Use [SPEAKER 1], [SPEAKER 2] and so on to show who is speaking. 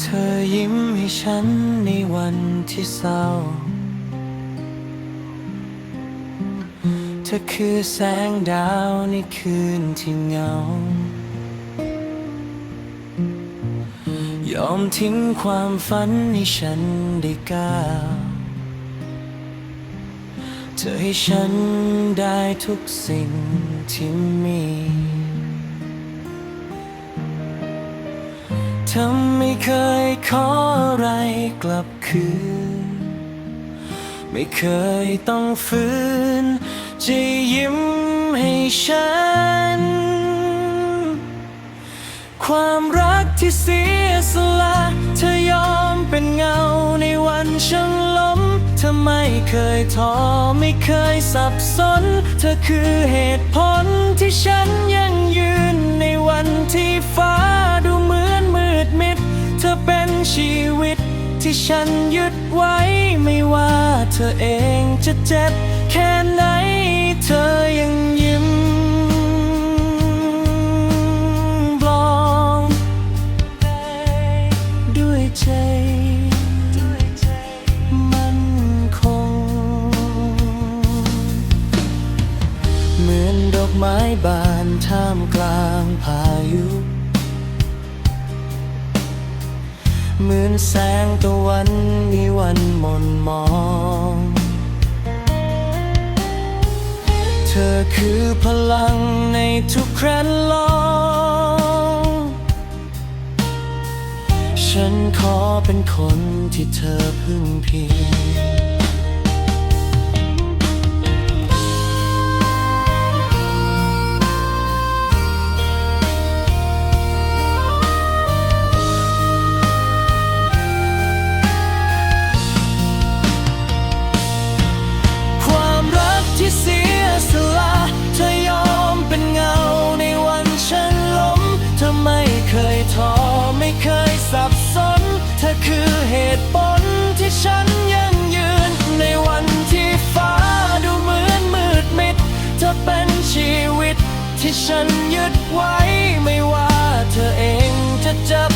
[SPEAKER 1] เธอยิ้มให้ฉันในวันที่เศร้า เธอคือแสงดาวในคืนที่เหงา ยอมทิ้งความฝันให้ฉันได้ก้าวเธอให้ฉันได้ทุกสิ่งที่มี เธอไม่เคยขออะไรกลับคืน ไม่เคยต้องฝืน จะยิ้มให้ฉัน ความรักที่เสียสละเธอยอมเป็นเงาในวันฉันล้มเธอไม่เคยท้อไม่เคยสับสน เธอคือเหตุผลที่ฉันยังยืนในวัน ที่ฉันยึดไว้ ไม่ว่าเธอเองจะเจ็บแค่ไหนเธอยังยิ้มปลอมด้วยใจมันคง เหมือนดอกไม้บานท่ามกลางพายุ เหมือนแสงตะวันมีวันหม่นมอง เธอคือพลังในทุกครั้นลอง ฉันขอเป็นคนที่เธอพึ่งพิง ชีวิตที่ฉันยึดไว้ไม่ว่าเธอเองจะจับ